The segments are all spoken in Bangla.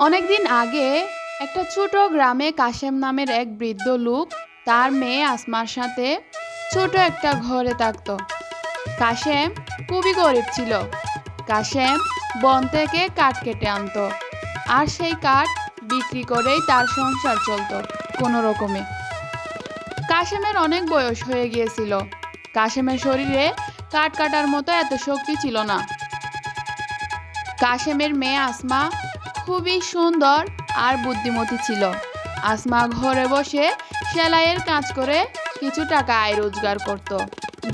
অনেকদিন আগে একটা ছোট গ্রামে কাশেম নামের এক বৃদ্ধ লোক তার মেয়ে আসমার সাথে ছোট একটা ঘরে থাকতো। কাশেম খুবই গরিব ছিল। কাশেম বন থেকে কাঠ কেটে আনতো আর সেই কাঠ বিক্রি করেই তার সংসার চলতো কোনো রকমে। কাশেমের অনেক বয়স হয়ে গিয়েছিল। কাশেমের শরীরে কাঠ কাটার মতো এত শক্তি ছিল না। কাশেমের মেয়ে আসমা খুবই সুন্দর আর বুদ্ধিমতী ছিল। আসমা ঘরে বসে সেলাইয়ের কাজ করে কিছু টাকা আয় রোজগার করত।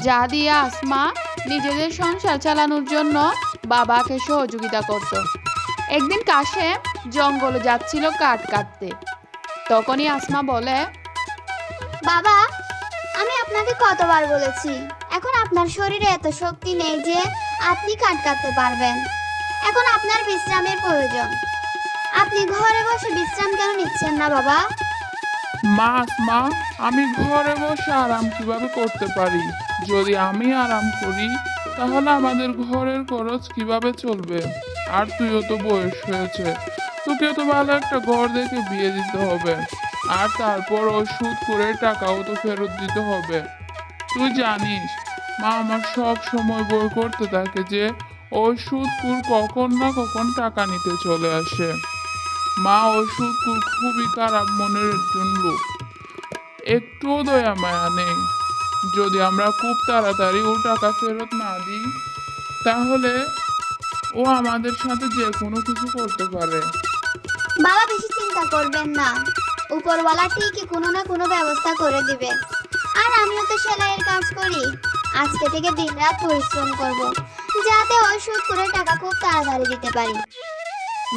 যা দিয়ে আসমা নিজেদের সংসার চালানোর জন্য বাবাকে সহযোগিতা করত। একদিন কাশে জঙ্গলে যাচ্ছিল কাঠ কাটতে। তখনই আসমা বলে, বাবা, আমি আপনাকে কতবার বলেছি, এখন আপনার শরীরে এত শক্তি নেই যে আপনি কাট কাটতে পারবেন। এখন আপনার বিশ্রামের প্রয়োজন। আপনি ঘরে বসে বিশ্রাম কেন নিচ্ছেন না, বাবা? মা মা, আমি ঘরে বসে আরাম কীভাবে করতে পারি? যদি আমি আরাম করি, তাহলে আমাদের ঘরের খরচ কীভাবে চলবে? আর তুইও তো বয়স হয়েছে। তোকে তো ভালো একটা ঘর দেখে বিয়ে দিতে হবে। আর তারপর ওই সুদ করে টাকাও তো ফেরত দিতে হবে। তুই জানিস, মা আমার সব সময় বই করতে থাকে যে ওই সুদকুর কখন না কখন টাকা নিতে চলে আসে। মা সুদকুর খুবই খারাপ মনের একজন লোক। একটুও দয়া মায়া নেই। যদি আমরা খুব তাড়াতাড়ি ও টাকা ফেরত না দিই তাহলে ও আমাদের সাথে যে কোনো কিছু করতে পারে। বাবা বেশি চিন্তা করবেন না। উপরওয়ালা ঠিকই কোনো না কোনো ব্যবস্থা করে দিবে। আর আমিও তো সেলাইয়ের কাজ করি। আজকে থেকে দিনরাত পরিশ্রম করব যাতে ওই সুদ করে টাকা খুব তাড়াতাড়ি দিতে পারি।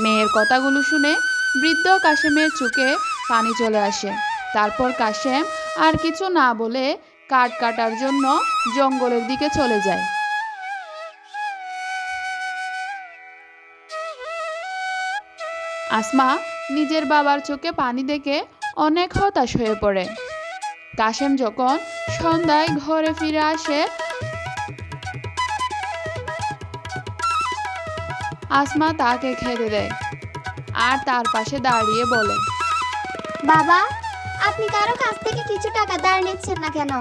মেয়ের কথাগুলো শুনে বৃদ্ধ কাশেমের চোখে পানি চলে আসে। তারপর কাশেম আর কিছু না বলে কাঠ কাটার জন্য জঙ্গলের দিকে চলে যায়। আসমা নিজের বাবার চোখে পানি দেখে অনেক হতাশ হয়ে পড়ে। কাশেম যখন সন্ধ্যায় ঘরে ফিরে আসে, আসমা তাকে খেতে দেয়। আর তার পাশে দাঁড়িয়ে বলে বাবা আপনি কারও কাছ থেকে কিছু টাকা ধার নিচ্ছেন না কেন?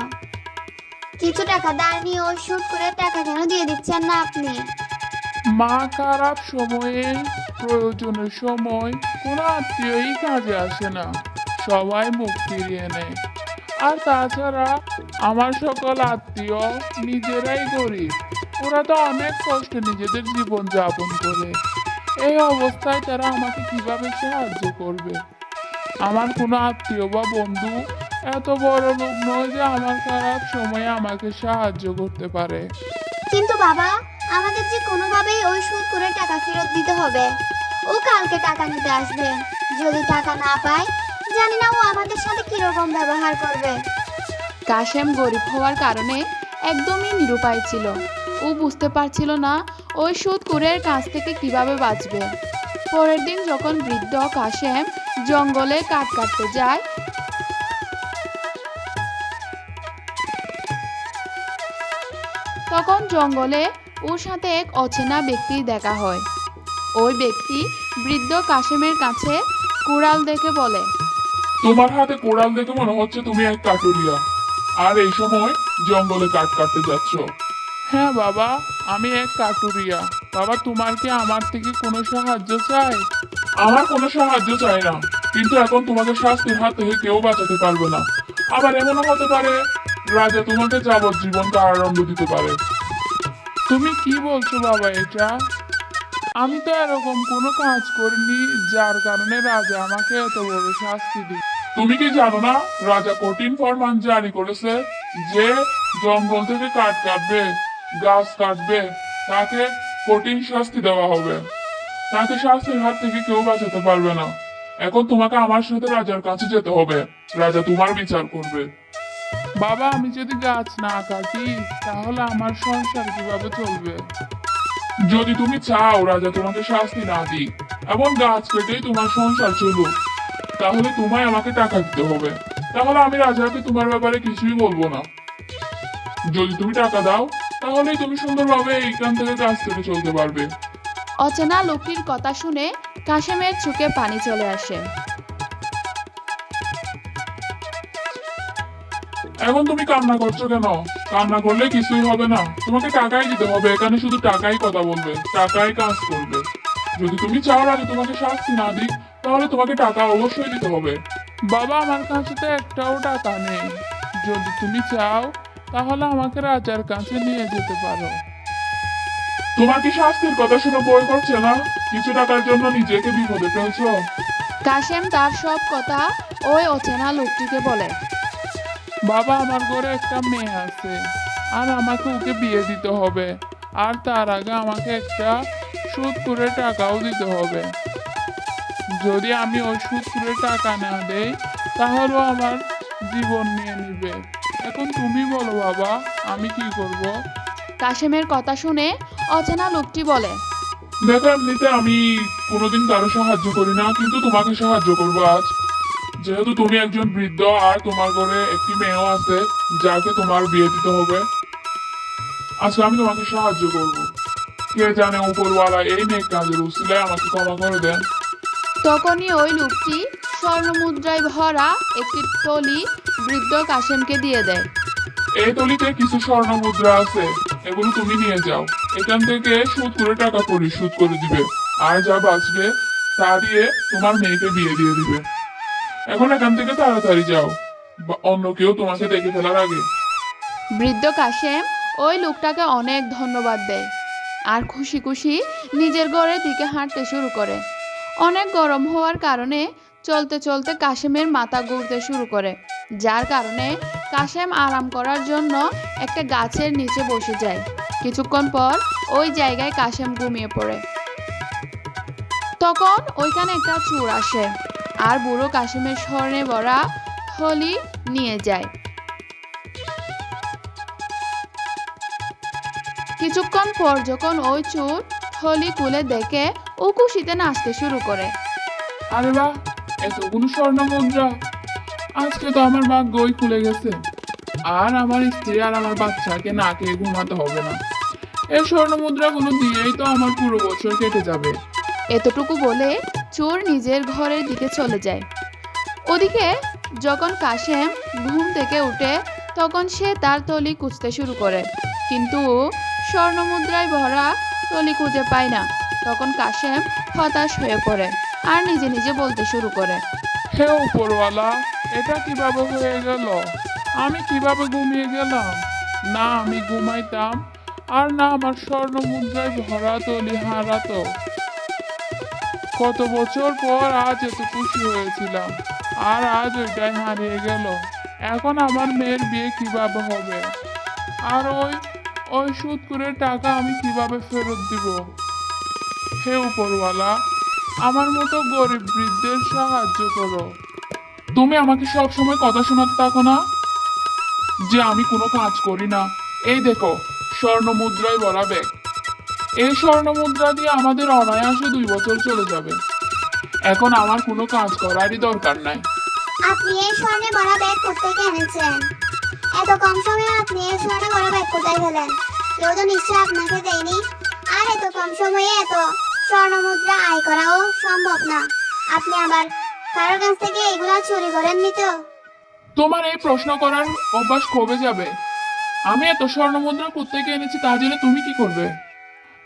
কিছু টাকা ধার নিয়ে ওই সুদ করে টাকা কেন দিয়ে দিচ্ছেন না আপনি? মা খারাপ সময়ে প্রয়োজনের সময় কোনো আত্মীয়ই কাজে আসে না সবাই মুখ ফিরিয়ে নেয়। আর তাছাড়া আমার সকল আত্মীয় নিজেরাই গরিব ওরা তো অনেক কষ্টে নিজেদের জীবন যাপন করে। এই অবস্থায় তারা আমাকে কীভাবে সাহায্য করবে? আমার কোনো আত্মীয় বা বন্ধু এত বড় লোক নয় যে আমার খারাপ সময়ে আমাকে সাহায্য করতে পারে। কিন্তু বাবা আমাদের যে কোনোভাবেই ওই সুদ করে টাকা ফেরত দিতে হবে। ও কালকে টাকা নিতে আসবে। যদি টাকা না পায় জানি না ও আমাদের সাথে কীরকম ব্যবহার করবে। কাশেম গরিব হওয়ার কারণে একদমই নিরুপায় ছিল। ও বুঝতে পারছিল না ওই সুদকুরের কাছ থেকে কীভাবে বাঁচবে। পরের দিন যখন বৃদ্ধ কাশেম জঙ্গলে কাঠ কাটতে যায়, তখন জঙ্গলে ওর সাথে এক অচেনা ব্যক্তির দেখা হয়। ওই ব্যক্তি বৃদ্ধ কাশেমের কাছে কুড়াল দেখে বলে, তোমার হাতে কোড়াল দেখে মনে হচ্ছে তুমি এক কাটুরিয়া আর এই সময় জঙ্গলে কাঠ কাটতে যাচ্ছ। হ্যাঁ বাবা আমি এক কাটুরিয়া। বাবা তোমার কি আমার থেকে কোনো সাহায্য চাই? আমার কোনো সাহায্য চাই না কিন্তু এখন তোমাকে শাস্তির হাত থেকে কেউ বাঁচাতে পারবে না। আবার এমনও হতে পারে রাজা তোমাকে যাবজ্জীবন কারাদণ্ড দিতে পারে। তুমি কি বলছো বাবা এটা? আমি তো এরকম কোনো কাজ করিনি যার কারণে রাজা আমাকে এত বড় শাস্তি দিই তুমি কি জানো না রাজা কঠিন ফরমান জারি করেছে যে জঙ্গল থেকে কাঠ কাটবে। গাছ কাটবে, তাকে কঠিন শাস্তি দেওয়া হবে। তাকে শাস্তির হাত থেকে কেউ বাঁচাতে পারবে না। এখন তোমাকে আমার সাথে রাজার কাছে যেতে হবে। রাজা তোমার বিচার করবে। বাবা, আমি যদি গাছ না কাটি, তাহলে আমার সংসার কীভাবে চলবে? যদি তুমি চাও রাজা তোমাকে শাস্তি না দিই এবং গাছ কেটেই তোমার সংসার চলুক, তাহলে তোমায় আমাকে টাকা দিতে হবে। তাহলে আমি রাজাকে তোমার ব্যাপারে কিছুই বলব না। যদি তুমি টাকা দাও তাহলেই তুমি সুন্দরভাবে এইখান থেকে থেকে চলতে পারবে। অচেনা লোকটির কথা শুনে কাশেমের চোখে পানি চলে আসে। এখন তুমি কান্না করছ কেন? কান্না করলে কিছুই হবে না। তোমাকে টাকাই দিতে হবে এখানে শুধু টাকাই কথা বলবে টাকাই কাজ করবে। যদি তুমি চাও আগে তোমাকে শাস্তি না দিই তাহলে তোমাকে টাকা অবশ্যই দিতে হবে। বাবা আমার কাছে তো একটাও টাকা নেই। যদি তুমি চাও তাহলে আমাকে রাজার কাছে নিয়ে যেতে পারো। তোমার কি শাস্তির কথা শুনে বই করছে না? কিছু টাকার জন্য নিজেকে বিপদে ফেলছো। কাশেম তার সব কথা ওই অচেনা লোকটিকে বলে। বাবা আমার ঘরে একটা মেয়ে আছে। আর আমাকে ওকে বিয়ে দিতে হবে। আর তার আগে আমাকে একটা সুদ করে টাকাও দিতে হবে। যদি আমি ওই সুদ করে টাকা না দেই তাহলেও আমার জীবন নিয়ে নিবে। এখন তুমি বলো বাবা আমি কি করব? কাশেমের কথা শুনে অচেনা লোকটি বলে দেখো এমনিতে আমি কোনোদিন কারও সাহায্য করি না কিন্তু তোমাকে সাহায্য করব আজ। যেহেতু তুমি একজন বৃদ্ধ আর তোমার ঘরে একটি মেয়েও আছে যাকে তোমার বিয়ে দিতে হবে আজকে আমি তোমাকে সাহায্য করব। কে জানে উপরওয়ালা এই মেয়ে কাজের উসিলায় আমাকে ক্ষমা করে দেন। তখনই ওই লোকটি স্বর্ণমুদ্রায় ভরা একটি টলি বৃদ্ধ কাশেমকে দিয়ে দেয়। এই তলিতে কিছু স্বর্ণ মুদ্রা আছে এগুলো তুমি নিয়ে যাও। এখান থেকে সুদ করে টাকা পরিশোধ করে দিবে। আর যা বাঁচবে তা দিয়ে তোমার মেয়েকে বিয়ে দিয়ে দিবে। এখন এখান থেকে তাড়াতাড়ি যাও অন্য কেউ তোমাকে দেখে ফেলার আগে। বৃদ্ধ কাশেম ওই লোকটাকে অনেক ধন্যবাদ দেয় আর খুশি খুশি নিজের ঘরের দিকে হাঁটতে শুরু করে। অনেক গরম হওয়ার কারণে চলতে চলতে কাশেমের মাথা ঘুরতে শুরু করে, যার কারণে কাশেম আরাম করার জন্য একটা গাছের নিচে বসে যায়। কিছুক্ষণ পর ওই জায়গায় কাশেম ঘুমিয়ে পড়ে। তখন ওইখানে একটা চোর আসে আর বুড়ো কাশেমের স্বর্ণে ভরা থলি নিয়ে যায়। কিছুক্ষণ পর যখন ওই চোর থলি খুলে দেখে ও খুশিতে নাচতে শুরু করে। আরে বাহ! এতগুলো স্বর্ণ মুদ্রা? আজকে তো আমার ভাগ্যই খুলে গেছে। আর আমার স্ত্রী আর আমার বাচ্চাকে না খেয়ে ঘুমাতে হবে না। এই স্বর্ণ মুদ্রাগুলো দিয়েই তো আমার পুরো বছর কেটে যাবে। এতটুকু বলে চোর নিজের ঘরের দিকে চলে যায়। ওদিকে যখন কাশেম ঘুম থেকে উঠে, তখন সে তার তলি খুঁজতে শুরু করে। কিন্তু স্বর্ণমুদ্রায় ভরা তলি খুঁজে পায় না। তখন কাশেম হতাশ হয়ে পড়ে। আর নিজে নিজে বলতে শুরু করে। হে উপরওয়ালা, এটা কীভাবে হয়ে গেল? আমি কীভাবে ঘুমিয়ে গেলাম? না আমি ঘুমাইতাম, আর না আমার স্বর্ণ মুদ্রায় ভরা তলি হারাতো। কত বছর পর আজ এত খুশি হয়েছিলাম, আর আজ ওইটাই হারিয়ে গেল। এখন আমার মেয়ের বিয়ে কীভাবে হবে? আর ওই ওই সুদ করে টাকা আমি কীভাবে ফেরত দিব? হে উপরওয়ালা আমার মতো গরিব বৃদ্ধের সাহায্য করো। তুমি আমাকে সব সময় কথা শোনাতে থাকো না, যে আমি কোনো কাজ করি না। এই দেখো স্বর্ণ মুদ্রায় ভরা ব্যাগ এই স্বর্ণ মুদ্রা দিয়ে আমাদের অনায়াসে দুই বছর চলে যাবে। এখন আমার কোনো কাজ করারই দরকার নাই। আপনি এই স্বর্ণে ভরা ব্যাগ কোথেকে এনেছেন এত কম সময়ে আপনি এই স্বর্ণে ভরা ব্যাগ কোথায় পেলেন কেউ তো নিশ্চয় আপনাকে দেয়নি। আর এত কম সময়ে এত স্বর্ণ মুদ্রা আয় করাও সম্ভব না। আপনি আবার কারোর কাছ থেকে এগুলা চুরি করেননি তো? তোমার এই প্রশ্ন করার অভ্যাস কবে যাবে? আমি এত স্বর্ণমুদ্রা কোথেকে এনেছি তা জেনে তুমি কি করবে?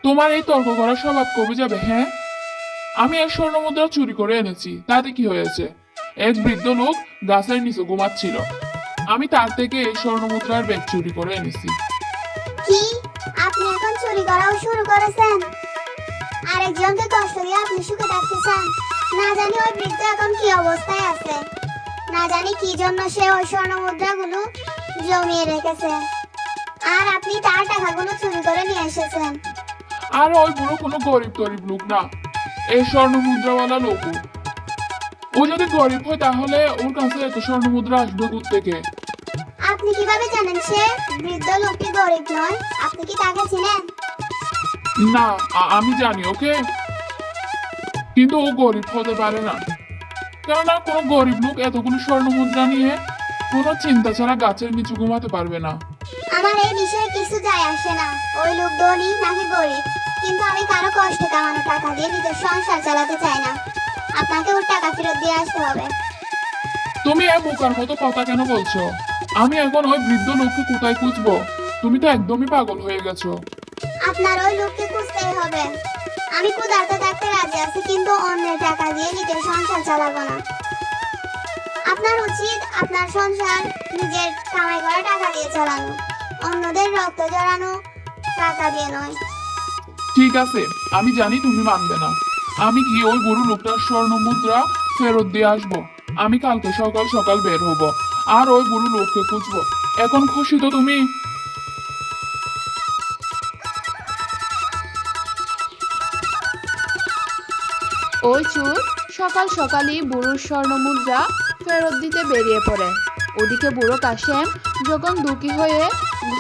তোমার এই তর্ক করার স্বভাব কবে যাবে হ্যাঁ? আমি এক স্বর্ণমুদ্রা চুরি করে এনেছি তাতে কি হয়েছে? এক বৃদ্ধ লোক গাছের নিচে ঘুমাচ্ছিল। আমি তার থেকে এই স্বর্ণমুদ্রার ব্যাগ চুরি করে এনেছি। কি? আপনি এখন চুরি করাও শুরু করেছেন? আরেকজনকে কষ্ট দিয়ে আপনি সুখে থাকতে চান। না জানি ওই বৃদ্ধ এখন কি অবস্থায় আছে। না জানি কি জন্য সে ওই স্বর্ণ মুদ্রাগুলো জমিয়ে রেখেছে। আর আপনি তার টাকাগুলো চুরি করে নিয়ে এসেছেন। আর ওই বুড়ো কোনো গরিব গরিব লোক না। এই স্বর্ণ মুদ্রাওয়ালা লোক। ও। ও যদি গরিব হয় তাহলে ওর কাছে এত স্বর্ণ মুদ্রা আসবে থেকে আপনি কীভাবে জানেন সে বৃদ্ধ লোকটি গরিব নয়? আপনি কি তাকে চিনেন? না আমি জানি ওকে? কিন্তু ও গরিব হতে পারে না। কেননা কোনো গরিব লোক এতগুলো স্বর্ণ মুদ্রা নিয়ে কোনো চিন্তা ছাড়া গাছের নিচে ঘুমাতে পারবে না। আমার এই বিষয়ে কিছু যায় আসে না। ওই লোক ধনী নাকি গরিব? কিন্তু আমি কারও কষ্টে কামানো টাকা দিয়ে নিজের সংসার চালাতে চাই না। আপনাকে ওর টাকা ফেরত দিয়ে আসতে হবে। তুমি এক বোকার মতো কথা কেন বলছো? আমি এখন ওই বৃদ্ধ লোককে কোথায় খুঁজবো? তুমি তো একদমই পাগল হয়ে গেছো। আপনার ওই লোককে খুঁজতেই হবে। আমি ক্ষুধার্ত থাকতে রাজি আছি, কিন্তু অন্যের টাকা দিয়ে নিজের সংসার চালাবো না। আপনার উচিত আপনার সংসার নিজের কামাই করা টাকা দিয়ে চালানো। অন্যদের রক্ত জড়ানো টাকা দিয়ে নয়। ঠিক আছে, আমি জানি তুমি মানবে না। আমি কি ওই বুড়ো লোকটার স্বর্ণ মুদ্রা ফেরত দিয়ে আসব? আমি কালকে সকাল সকাল বের হব, আর ওই বুড়ো লোককে খুঁজবো। এখন খুশি তো তুমি? ওই চুর সকাল সকালই বুড়োর স্বর্ণ মুদ্রা ফেরত দিতে বেরিয়ে পড়ে। ওদিকে বুড়ো কাশেম যখন দুঃখী হয়ে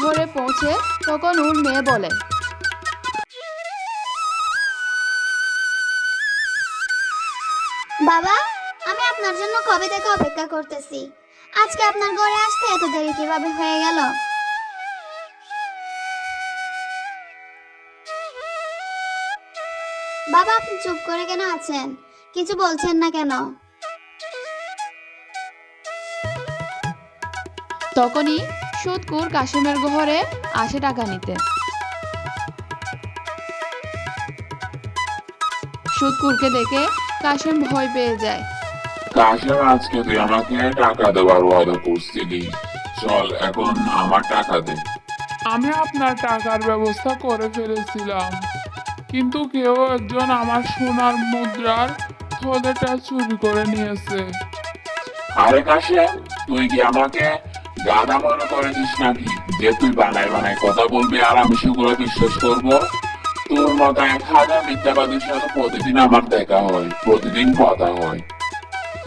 ঘরে পৌঁছে, তখন ওর মেয়ে বলে, বাবা, আমি আপনার জন্য কবে থেকে অপেক্ষা করতেছি? আজকে আপনার ঘরে আসতে এত দেরি কীভাবে হয়ে গেল? বাবা আপনি চুপ করে কেন আছেন? কিছু বলছেন না কেন? তখনই সুদকুর কাশিমের ঘরে আসে টাকা নিতে। সুদকুরকে দেখে কাশিম ভয় পেয়ে যায়। কাশেম আজকে তুই আমাকে টাকা দেওয়ার ওয়াদা করছিলি। চল এখন আমার টাকা দে। আমি আপনার টাকার ব্যবস্থা করে ফেলেছিলাম। কিন্তু কেউ একজন আমার সোনার মুদ্রার থলেটা চুরি করে নিয়েছে। আরে কাশেম তুই কি আমাকে গাধা মনে করেছিস নাকি যে তুই বানায় বানায় কথা বলবি আর আমি সেগুলো বিশ্বাস করব? তোর মতো এক হাজার মিথ্যাবাদীর সাথে প্রতিদিন আমার দেখা হয়, প্রতিদিন কথা হয়।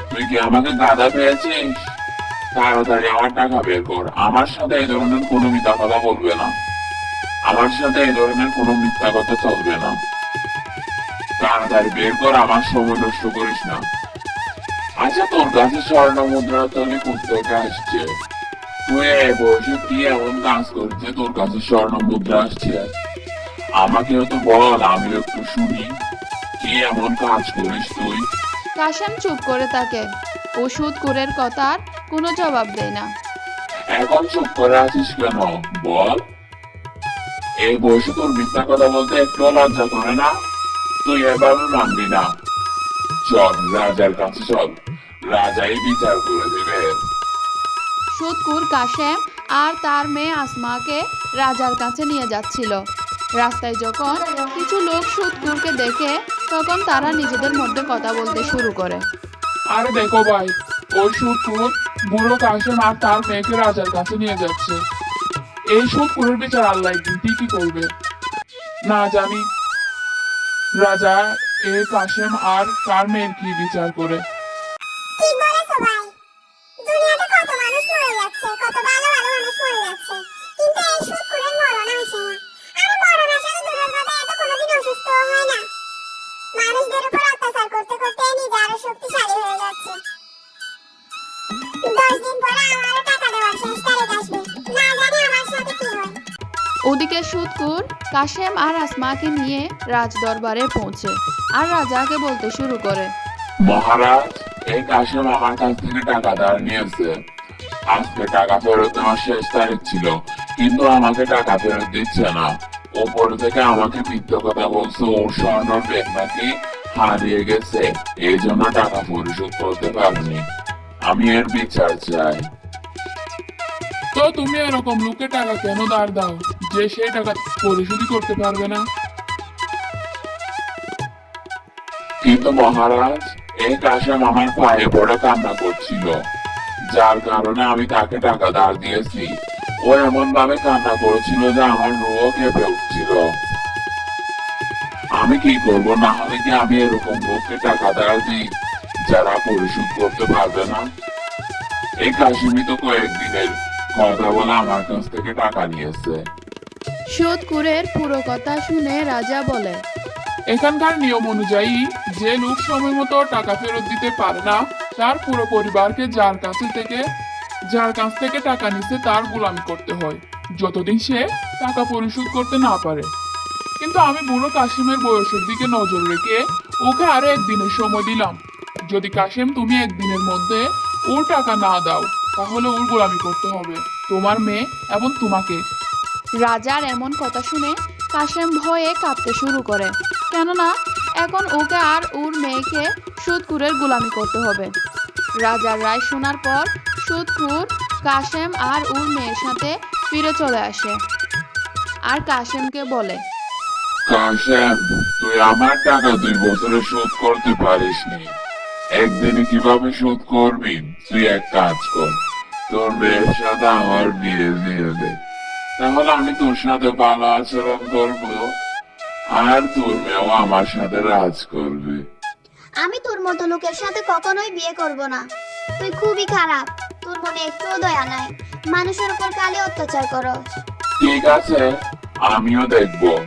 তুই কি আমাকে গাধা পেয়েছিস? তাড়াতাড়ি আমার টাকা বের কর, আমার সাথে এই ধরনের কোনো মিথ্যা কথা বলবে না। আমার সাথে এই ধরনের কোনো মিথ্যা কথা চলবে না। তাড়াতাড়ি বের কর আমার সময় নষ্ট করিস না। আচ্ছা তোর কাছে স্বর্ণ মুদ্রা তলে থেকে আসছে। তুই এই বয়সে কি এমন কাজ করছে তোর কাছে স্বর্ণ মুদ্রা আসছে? আমাকেও তো বল আমি একটু শুনি। কি এমন কাজ করিস তুই? কাশেম চুপ করে থাকে। ও সুদকুরের কথার কোনো জবাব দেয় না। এখন চুপ করে আছিস কেন? বল। এই বয়সে তোর মিথ্যা কথা বলতে একটু লজ্জা করে না? তুই এভাবে মানবি না। চল রাজার কাছে চল। রাজাই বিচার করে দেবে। সুদকুর কাশেম আর তার মেয়ে আসমাকে রাজার কাছে নিয়ে যাচ্ছিল। রাস্তায় যখন কিছু লোক সুদকুরকে দেখে তখন তারা নিজেদের মধ্যে কথা বলতে শুরু করে। আরে দেখো ভাই ওই সুদকুর বুড়ো কাশেম আর তার মেয়েকে রাজার কাছে নিয়ে যাচ্ছে। এই সুদকুরের বিচার আল্লাহ একদিন কি করবে। না জানি রাজা এ কাশেম আর কার মেয়ের কি বিচার করে। কাশেম আর আসমাকে নিয়ে রাজ দরবারে পৌঁছে। আর রাজাকে বলতে শুরু করে। মহারাজ এই কাশেম আমার কাছ থেকে টাকা ধার নিয়েছে। আজকে টাকা ফেরত দেওয়ার শেষ তারিখ ছিল কিন্তু আমাকে টাকা ফেরত দিচ্ছে না। ওপর থেকে আমাকে মিথ্যে কথা বলছে ওর স্বর্ণর ব্যাগ নাকি হারিয়ে গেছে। এই জন্য টাকা পরিশোধ করতে পারিনি। আমি এর বিচার চাই। তো তুমি এরকম লোকে টাকা কেন ধার দাও? যে সেই টাকা পরিশোধই করতে পারবে না। কিন্তু মহারাজ, এই কাশেম আমার পায়ে পড়ে কান্না করছিল। যার কারণে আমি তাকে টাকা ধার দিয়েছি। ও এমন ভাবে কান্না করেছিল যে আমার রুহ কেঁপে উঠছিল। আমি কি করব? না হলে কি আমি এরকম লোককে টাকা ধার দিই, যারা পরিশোধ করতে পারবে না? এই কাশিমি তো কয়েকদিনের কথা বলে আমার কাছ থেকে টাকা নিয়েছে। সুদকুরের পুরো কথা শুনে রাজা বলে, এখানকার নিয়ম অনুযায়ী, যে লোক সময় মতো টাকা ফেরত দিতে পারে না, তার পুরো পরিবারকে যার কাছে থেকে, যার কাছ থেকে টাকা নিচ্ছে তার গোলামি করতে হয়। যতদিন সে টাকা পরিশোধ করতে না পারে। কিন্তু আমি বুড়ো কাশিমের বয়সের দিকে নজর রেখে ওকে আরও একদিনের সময় দিলাম। যদি কাশিম তুমি একদিনের মধ্যে ওর টাকা না দাও, তাহলে ওর গোলামি করতে হবে। তোমার মেয়ে এবং তোমাকে রাজার এমন কথা শুনে কাশেম ভয়ে কাঁপতে শুরু করে। কেননা, এখন ওকে আর ওর মেয়েকে সুদকুরের গোলামি করতে হবে। রাজার রায় শোনার পর সুদকুর কাশেম আর ওর মেয়ের সাথে ফিরে চলে আসে। আর কাশেমকে বলে, কাশেম, তুই আমার টাকা দুই বছরে শোধ করতে পারিসনি। একদিনে কীভাবে শোধ করবি? তুই এক কাজ কর, তোর মেয়ের সাথে আমার বিয়ে দিয়ে দে। তাহলে আমি তোর সাথে ভালো আচরণ করব। আর তোর মেয়েও আমার সাথে রাজ করবে। আমি তোর মতো লোকের সাথে কখনোই বিয়ে করব না। তুই খুবই খারাপ। তোর মনে একটুও দয়া নাই। মানুষের উপর কালে অত্যাচার করো। ঠিক আছে আমিও দেখব।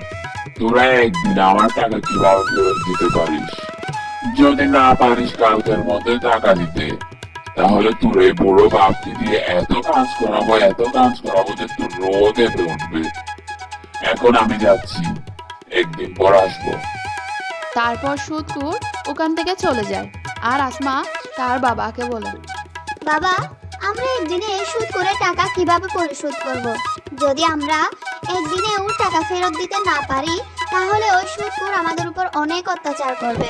তোরা একদিন আমার টাকা কীভাবে ফেরত দিতে পারিস? যদি না পারিস কালকের মধ্যে টাকা দিতে। তাহলে তোর এই বুড়ো বাপকে দিয়ে এত কাজ করাবো এত কাজ করাবো যে তোর রোদ উঠবে এখন আমি যাচ্ছি একদিন পর আসব। তারপর সুদকুর ওখান থেকে চলে যায়। আর আসমা তার বাবাকে বলে বাবা আমরা একদিনে এই সুদ করে টাকা কীভাবে পরিশোধ করব। যদি আমরা একদিনে ওর টাকা ফেরত দিতে না পারি তাহলে ওই সুদকুর আমাদের উপর অনেক অত্যাচার করবে।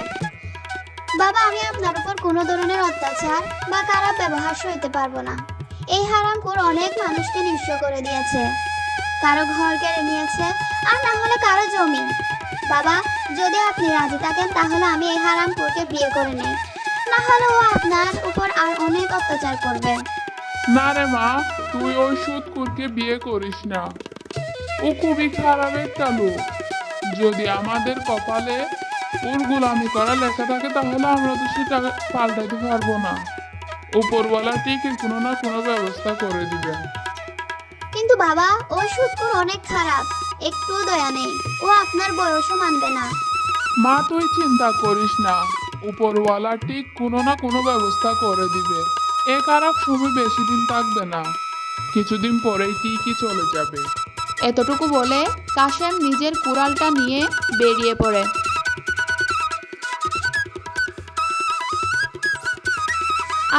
বাবা, আমি আপনার উপর কোনো ধরনের অত্যাচার বা খারাপ ব্যবহার সইতে পারব না। এই হারামপুর অনেক মানুষকে নিঃস্ব করে দিয়েছে। কারও ঘর কেড়ে নিয়েছে, আর না হলে কারও জমি। বাবা, যদি আপনি রাজি থাকেন, তাহলে আমি এই হারামপুরকে বিয়ে করে নেই। না হলে ও আপনার উপর আর অনেক অত্যাচার করবে। না রে মা, তুই ওই সুদকুরকে বিয়ে করিস না। ও খুবই খারাপ একটা লোক। যদি আমাদের কপালে ওর গোলামি করা লেখা থাকে তাহলে আমরা তো সেটা পাল্টাইতে পারব না। উপরওয়ালা ঠিকই কোনো না কোনো ব্যবস্থা করে দিবেন কিন্তু বাবা ওই সুৎকুর অনেক খারাপ। একটু দয়া নেই। ও আপনার বয়সও মানবে না। মা তুই চিন্তা করিস না। উপরওয়ালা ঠিক কোনো না কোনো ব্যবস্থা করে দিবে। এ খারাপ সময় বেশি দিন থাকবে না। কিছুদিন পরেই ঠিকই চলে যাবে। এতটুকু বলে কাশেম নিজের কুড়ালটা নিয়ে বেরিয়ে পড়ে।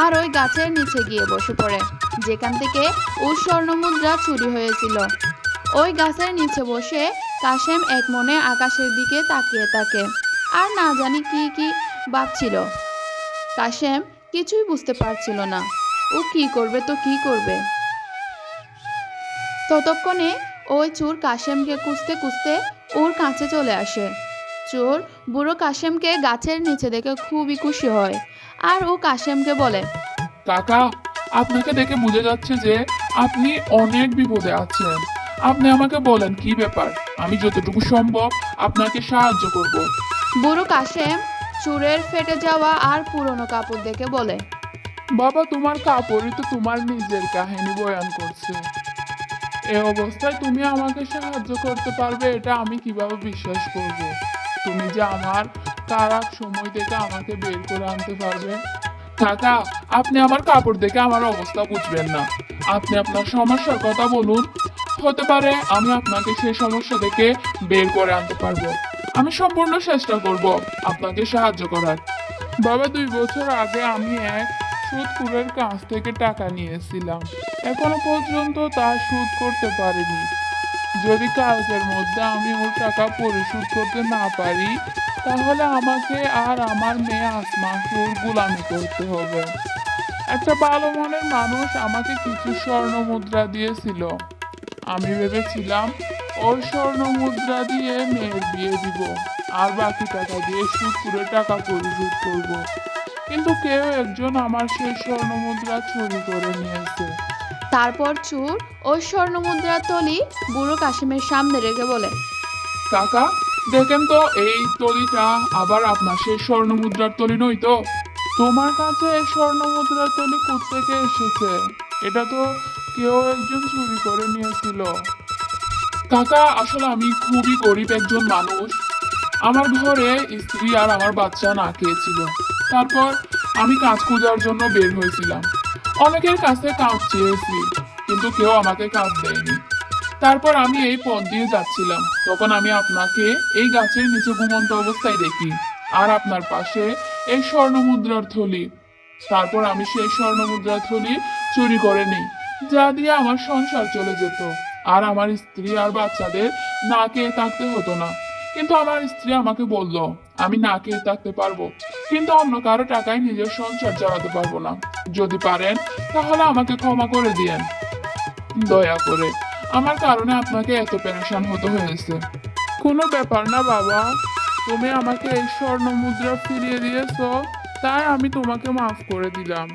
আর ওই গাছের নিচে গিয়ে বসে পড়ে, যেখান থেকে ওর স্বর্ণমুদ্রা চুরি হয়েছিল। ওই গাছের নিচে বসে কাশেম এক মনে আকাশের দিকে তাকিয়ে থাকে, আর না জানি কি কি ভাবছিল। কাশেম কিছুই বুঝতে পারছিল না, ও কি করবে তো কি করবে। ততক্ষণে ওই চোর কাশেমকে খুঁজতে খুঁজতে ওর কাছে চলে আসে। চোর বুড়ো কাশেমকে গাছের নিচে দেখে খুবই খুশি হয় আর ও কাশেমকে বলে কাকা আপনাকে দেখে বোঝা যাচ্ছে যে আপনি অনেক বিপদে আছেন। আপনি আমাকে বলেন কি ব্যাপার? আমি যতটুকু সম্ভব আপনাকে সাহায্য করব। বুড়ো কাশেম চুরের ফেটে যাওয়া আর পুরনো কাপড় দেখে বলে বাবা তোমার কাপড়ই তো তোমার নিজের কাহিনী বয়ান করছে। এ অবস্থায় তুমি আমাকে সাহায্য করতে পারবে এটা আমি কীভাবে বিশ্বাস করব? তুমি যে আমার খারাপ সময় থেকে আমাকে বের করে আনতে পারবে কাকা আপনি আমার কাপড় দেখে আমার অবস্থা বুঝবেন না। আপনি আপনার সমস্যার কথা বলুন। হতে পারে আমি আপনাকে সেই সমস্যা থেকে বের করে আনতে পারব। আমি সম্পূর্ণ চেষ্টা করব আপনাকে সাহায্য করার। বাবা, দুই বছর আগে আমি এক সুদকুরের কাছ থেকে টাকা নিয়েছিলাম। এখনও পর্যন্ত তার সুদ করতে পারিনি। যদি কালকের মধ্যে আমি ওর টাকা পরিশোধ করতে না পারি তাহলে আমাকে আর আমার মেয়ে আসমাকে ওর গোলামি করতে হবে। একটা ভালো মনের মানুষ আমাকে কিছু স্বর্ণ মুদ্রা দিয়েছিল। আমি ভেবেছিলাম ওই স্বর্ণ মুদ্রা দিয়ে মেয়ের বিয়ে দিব আর বাকি টাকা দিয়ে সুদ করে টাকা পরিশোধ করব। কিন্তু কেউ একজন আমার সেই স্বর্ণ মুদ্রা চুরি করে নিয়েছে। তারপর চুর ওই স্বর্ণ মুদ্রা তলি বুড়ো কাশেমের সামনে রেখে বলে কাকা দেখেন তো, এই তলিটা আবার আপনার সেই স্বর্ণ মুদ্রার তলি নই তো? তোমার কাছে এই স্বর্ণ মুদ্রার তলি থেকে এসেছে? এটা তো কেউ একজন চুরি করে নিয়েছিল। কাকা, আসলে আমি খুবই গরিব একজন মানুষ। আমার ঘরে স্ত্রী আর আমার বাচ্চা না খেয়েছিল। তারপর আমি কাজ খোঁজার জন্য বের হয়েছিলাম। অনেকের কাছে কাজ চেয়েছি, কিন্তু কেউ আমাকে কাজ দেয়নি। তারপর আমি এই পথ দিয়ে যাচ্ছিলাম। তখন আমি আপনাকে এই গাছের নিচে ঘুমন্ত অবস্থায় দেখি আর আপনার পাশে এই স্বর্ণ মুদ্রার থলি। তারপর আমি সেই স্বর্ণ মুদ্রার থলি চুরি করে নিই, যা দিয়ে আমার সংসার চলে যেত। আর আমার স্ত্রী আর বাচ্চাদের না খেয়ে থাকতে হতো না। কিন্তু আমার স্ত্রী আমাকে বলল, আমি না খেয়ে থাকতে পারব। কিন্তু অন্য কারও টাকায় নিজের সংসার চালাতে পারব না। যদি পারেন, তাহলে আমাকে ক্ষমা করে দিয়েন। দয়া করে। আমার কারণে আপনাকে এত পেরেশান হতে হয়েছে। কোনো ব্যাপার না, বাবা। তুমি আমাকে এই স্বর্ণ মুদ্রা ফিরিয়ে দিয়েছ, তাই আমি তোমাকে মাফ করে দিলাম।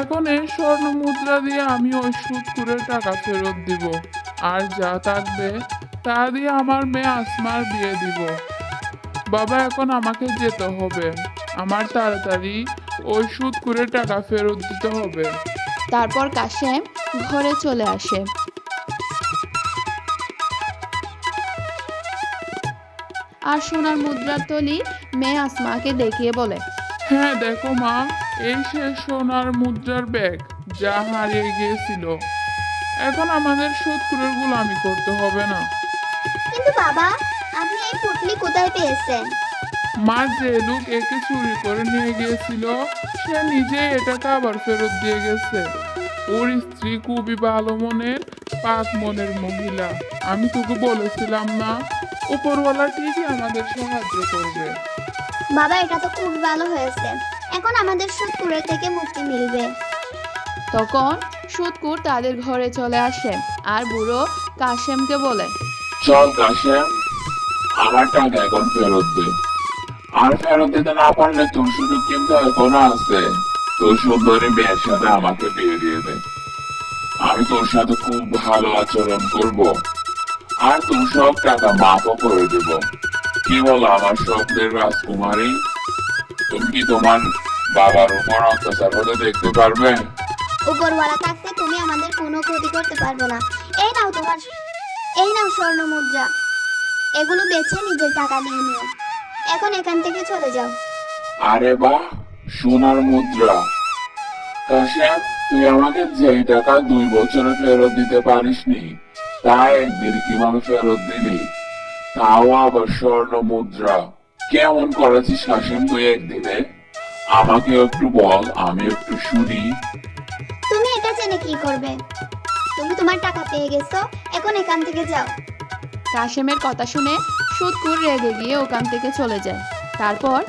এখন এই স্বর্ণ মুদ্রা দিয়ে আমি ওই সুদ করে টাকা ফেরত দিব, আর যা থাকবে তা দিয়ে আমার মেয়ে আসমার বিয়ে দিব। বাবা, এখন আমাকে যেতে হবে। আমার তাড়াতাড়ি ওই সুদ করে টাকা ফেরত দিতে হবে। তারপর কাশেম ঘরে চলে আসে। আর সোনার মুদ্রার তলি মেয়ে আসমাকে দেখিয়ে বলে হ্যাঁ দেখো মা এই সে সোনার মুদ্রার ব্যাগ যা হারিয়ে গিয়েছিল। এখন আমাদের শত্রুর গুলামি করতে হবে না। কিন্তু বাবা আপনি এই পুটলি কোথায় পেয়েছেন? মা যে লোক একে চুরি করে নিয়ে গিয়েছিল সে নিজে এটাকে আবার ফেরত দিয়ে গেছে। ওর স্ত্রী খুবই ভালো মনের পাক মনের মহিলা। আমি তোকে বলেছিলাম না উপরওয়ালা ঠিকই আমাদের সাহায্য করবে। বাবা এটা তো খুব ভালো হয়েছে। এখন আমাদের শত্রুরের থেকে মুক্তি মিলবে। তখন সুদকুর তাদের ঘরে চলে আসে আর বুড়ো কাশেমকে বলে চল কাশেম আমার টাকা এখন ফেরত দে। আর ফেরত দিতে না পারলে তোর সুযোগ কিন্তু এখনও আছে। তোর সুন্দরী মেয়ের সাথে আমাকে বিয়ে দিয়ে দে। আমি তোর সাথে খুব ভালো আচরণ করব। আর তোর সব টাকা মাফও করে দেব। কি বলো আমার স্বপ্নের রাজকুমারী? তুমি কি তোমার বাবার উপর অত্যাচার হতে দেখতে পারবে? উপরওয়ালা থাকতে তুমি আমাদের কোনো ক্ষতি করতে পারবে না। এই নাও তোমার এই নাও স্বর্ণ মুদ্রা। এগুলো বেছে নিজের টাকা নিয়ে নিও। এখন এখান থেকে চলে যাও। আরে বাহ সোনার মুদ্রা। কাশেম তুই আমাকে যে টাকা দুই বছরে ফেরত দিতে পারিসনি তা একদিন কীভাবে ফেরত দিলি তাও আবার স্বর্ণ মুদ্রা। কেমন করেছিস কাশেম তুই একদিনে? আমাকে একটু বল আমি একটু শুনি। তুমি এটা জেনে কি করবে? তুমি তোমার টাকা পেয়ে গেছো এখন এখান থেকে যাও। কাশেমের কথা শুনে সুদকুর রেগে গিয়ে ওখান থেকে চলে যায়। তারপর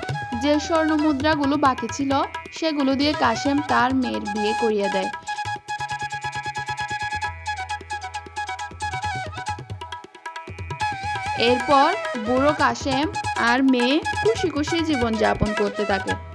যে স্বর্ণ মুদ্রাগুলো বাকি ছিল সেগুলো দিয়ে কাশেম তার মেয়ের বিয়ে করিয়ে দেয়। এরপর বুড়ো কাশেম আর মেয়ে খুশি খুশি জীবনযাপন করতে থাকে।